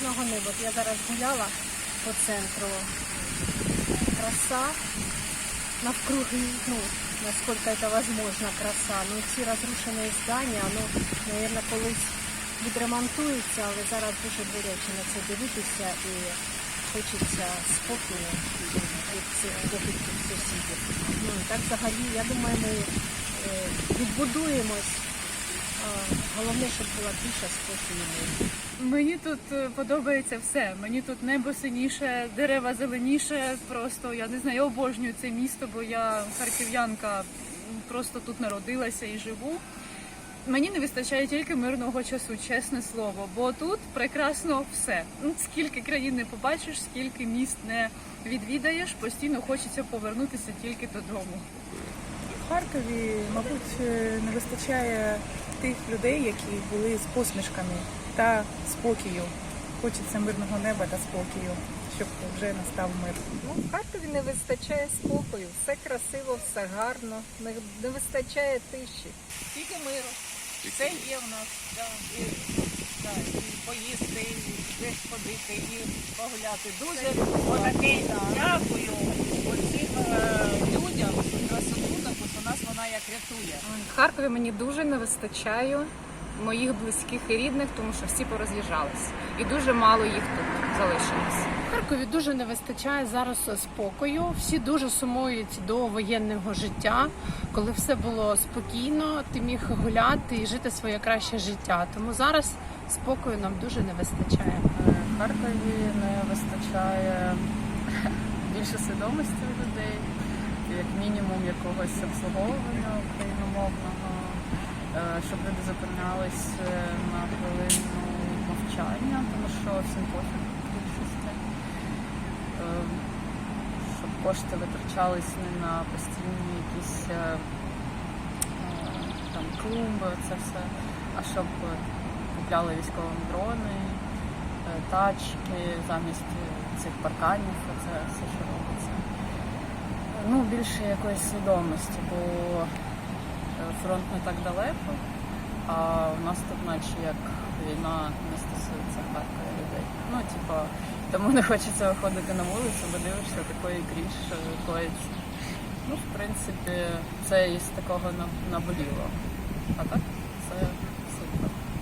неба. Я зараз гуляла по центру. Краса навкруги, ну, насколько это возможно, краса. Ну, ці розрушені здання, ну, мабуть, колись відремонтуються, але зараз дуже боляче на це дивитися і хочеться спокою від цих сусідів. Ну, так взагалі, я думаю, ми е, відбудуємось. Головне, щоб була тиша, спокій і мир. Мені тут е, подобається все. Мені тут небо синіше, дерева зеленіше. Просто я не знаю, я обожнюю це місто, бо я харків'янка, просто тут народилася і живу. Мені не вистачає тільки мирного часу, чесне слово, бо тут прекрасно все. Ну, скільки країн не побачиш, скільки міст не відвідаєш, постійно хочеться повернутися тільки додому. Харкові, мабуть, е, не вистачає тих людей, які були з посмішками та спокою. Хочеться мирного неба та спокою, щоб вже настав мир. Ну, в Харкові не вистачає спокою, все красиво, все гарно, не, не вистачає тиші. Тільки миру. Все є в нас. Да. І, да, і поїсти, і десь ходити, і погуляти. Дуже отакий дякую усім рятує. В Харкові мені дуже не вистачає моїх близьких і рідних, тому що всі пороз'їжджались. І дуже мало їх тут залишилось. Харкові дуже не вистачає зараз спокою. Всі дуже сумують до воєнного життя, коли все було спокійно, ти міг гуляти і жити своє краще життя. Тому зараз спокою нам дуже не вистачає. В Харкові не вистачає більше свідомості у людей, як мінімум якогось обслуговування україномовного, е, щоб люди зупинялись е, на хвилину мовчання, тому що всім пофіг більшості. Е, Щоб кошти витрачались не на постійні якісь там клумби, це все, а щоб купляли військові дрони, тачки замість цих парканів, це все, що робиться. Ну, більше якоїсь свідомості, бо е, фронт не так далеко, а у нас тут наче як війна не стосується Харкова людей. Ну, типа, тому не хочеться виходити на вулицю, бо дивишся, такої кріж коїться. Ну, в принципі, це із такого на- наболіло. А так, це